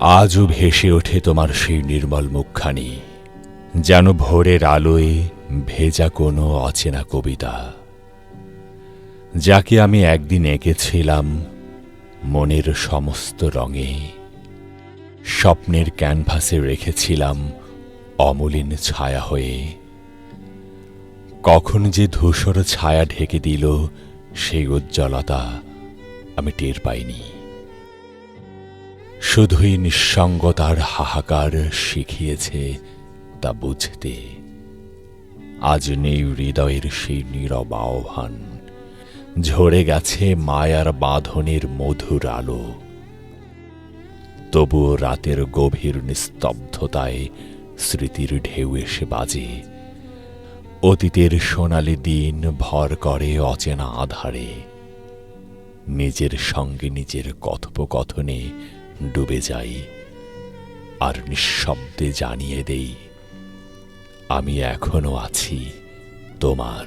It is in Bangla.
আজও ভেসে ওঠে তোমার সেই নির্মল মুখখানি, যেন ভোরের আলোয় ভেজা কোনো অচেনা কবিতা। যাকে আমি একদিন এঁকেছিলাম মনের সমস্ত রঙে, স্বপ্নের ক্যানভাসে রেখেছিলাম অমলিন ছায়া হয়ে। কখন যে ধূসর ছায়া ঢেকে দিল সেই উজ্জ্বলতা আমি টের পাইনি। শুধুই নিঃসঙ্গতার হাহাকার শিখিয়েছে তা বুঝতে। আজ নেই হৃদয়ের সেই নীরব আহ্বান। ঝরে গেছে মায়ার বাঁধনের মধুর আলো। তবুও রাতের গভীর নিস্তব্ধতায় স্মৃতির ঢেউ এসে বাজে। অতীতের সোনালি দিন ভর করে অচেনা আধারে। নিজের সঙ্গে নিজের কথোপকথনে ডুবে যাই আর নিঃশব্দে জানিয়ে দেই আমি এখনও আছি তোমার